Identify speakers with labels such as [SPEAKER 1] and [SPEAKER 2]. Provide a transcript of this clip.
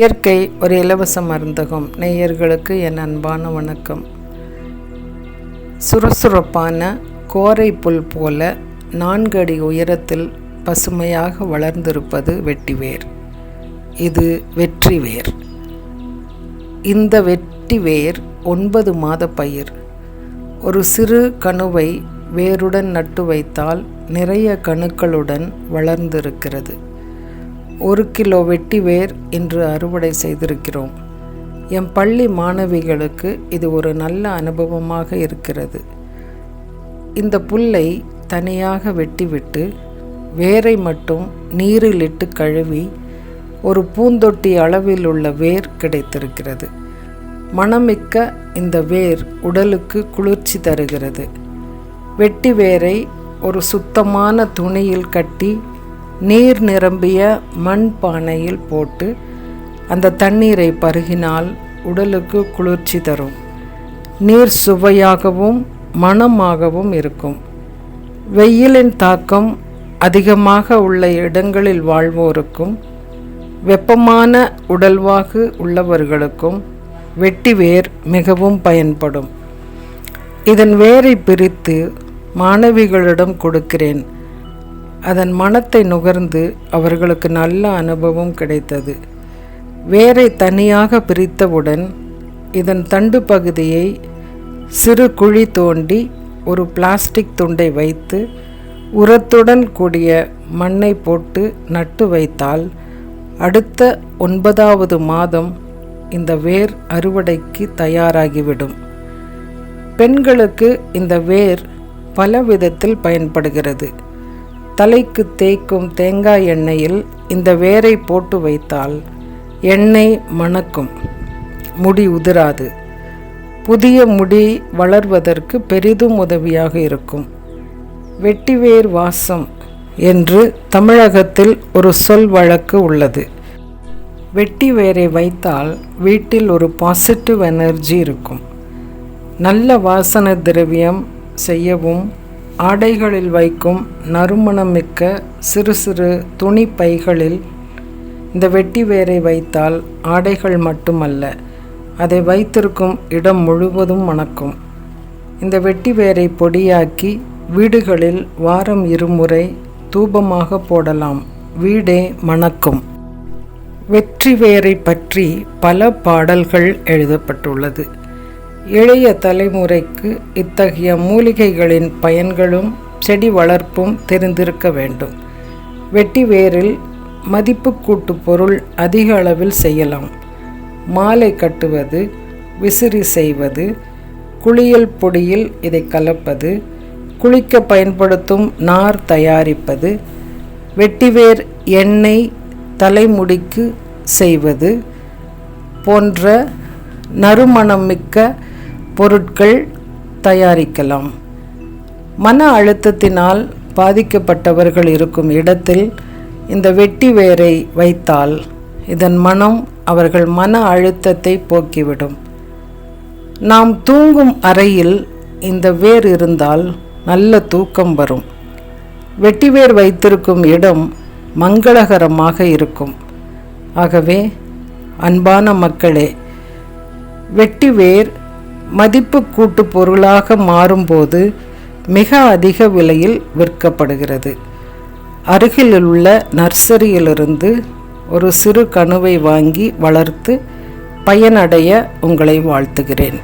[SPEAKER 1] இயற்கை ஒரு இலவச மருந்தகம். நேயர்களுக்கு என் அன்பான வணக்கம். சுறுசுறுப்பான கோரை புல் போல நான்கு அடி உயரத்தில் பசுமையாக வளர்ந்திருப்பது வெட்டிவேர். இது வெற்றி வேர் இந்த வெட்டி வேர் ஒன்பது மாத பயிர். ஒரு சிறு கணுவை வேருடன் நட்டு வைத்தால் நிறைய கணுக்களுடன் வளர்ந்திருக்கிறது. ஒரு கிலோ வெட்டி வேர் இன்று அறுவடை செய்திருக்கிறோம். என் பள்ளி மாணவிகளுக்கு இது ஒரு நல்ல அனுபவமாக இருக்கிறது. இந்த புல்லை தனியாக வெட்டிவிட்டு வேரை மட்டும் நீரில் இட்டு கழுவி ஒரு பூந்தொட்டி அளவில் உள்ள வேர் கிடைத்திருக்கிறது. மணமிக்க இந்த வேர் உடலுக்கு குளிர்ச்சி தருகிறது. வெட்டி வேரை ஒரு சுத்தமான துணியில் கட்டி நீர் நிரம்பிய மண் பானையில் போட்டு அந்த தண்ணீரை பருகினால் உடலுக்கு குளிர்ச்சி தரும். நீர் சுவையாகவும் மணமாகவும் இருக்கும். வெயிலின் தாக்கம் அதிகமாக உள்ள இடங்களில் வாழ்வோருக்கும் வெப்பமான உடல்வாகு உள்ளவர்களுக்கும் வெட்டி வேர் மிகவும் பயன்படும். இதன் வேரை பிரித்து மாணவிகளிடம் கொடுக்கிறேன். அதன் மனத்தை நுகர்ந்து அவர்களுக்கு நல்ல அனுபவம் கிடைத்தது. வேரை தனியாக பிரித்தவுடன் இதன் தண்டு பகுதியை சிறு குழி தோண்டி ஒரு பிளாஸ்டிக் துண்டை வைத்து உரத்துடன் கூடிய மண்ணை போட்டு நட்டு வைத்தால் அடுத்த ஒன்பதாவது மாதம் இந்த வேர் அறுவடைக்கு தயாராகிவிடும். பெண்களுக்கு இந்த வேர் பல விதத்தில் பயன்படுகிறது. தலைக்கு தேய்க்கும் தேங்காய் எண்ணெயில் இந்த வேரை போட்டு வைத்தால் எண்ணெய் மணக்கும். முடி உதிராது. புதிய முடி வளர்வதற்கு பெரிதும் உதவியாக இருக்கும். வெட்டிவேர் வாசம் என்று தமிழகத்தில் ஒரு சொல் வழக்கு உள்ளது. வெட்டி வேரை வைத்தால் வீட்டில் ஒரு பாசிட்டிவ் எனர்ஜி இருக்கும். நல்ல வாசன திரவியம் செய்யவும் ஆடைகளில் வைக்கும் நறுமணமிக்க சிறு சிறு துணி பைகளில் இந்த வெட்டி வேரை வைத்தால் ஆடைகள் மட்டுமல்ல அதை வைத்திருக்கும் இடம் முழுவதும் மணக்கும் இந்த வெட்டி வேரை பொடியாக்கி வீடுகளில் வாரம் இருமுறை தூபமாக போடலாம். வீடே மணக்கும் வெற்றி வேரை பற்றி பல பாடல்கள் எழுதப்பட்டுள்ளது. இளைய தலைமுறைக்கு இத்தகைய மூலிகைகளின் பயன்களும் செடி வளர்ப்பும் தெரிந்திருக்க வேண்டும். வெட்டி வேரில் மதிப்பு கூட்டு பொருள் அதிக அளவில் செய்யலாம். மாலை கட்டுவது விசிறி செய்வது குளியல் பொடியில் இதை கலப்பது குளிக்க பயன்படுத்தும் நார் தயாரிப்பது வெட்டிவேர் எண்ணெய் தலைமுடிக்கு செய்வது போன்ற நறுமணம் மிக்க பொருட்கள் தயாரிக்கலாம். மன அழுத்தத்தினால் பாதிக்கப்பட்டவர்கள் இருக்கும் இடத்தில் இந்த வெட்டி வேரை வைத்தால் இதன் மனம் அவர்கள் மன அழுத்தத்தை போக்கிவிடும். நாம் தூங்கும் அறையில் இந்த வேர் இருந்தால் நல்ல தூக்கம் வரும். வெட்டிவேர் வைத்திருக்கும் இடம் மங்களகரமாக இருக்கும். ஆகவே அன்பான மக்களே வெட்டிவேர் மதிப்பு கூட்டு பொருளாக மாறும்போது மிக அதிக விலையில் விற்கப்படுகிறது. அருகிலுள்ள நர்சரியிலிருந்து ஒரு சிறு கணுவை வாங்கி வளர்த்து பயனடைய உங்களை வாழ்த்துகிறேன்.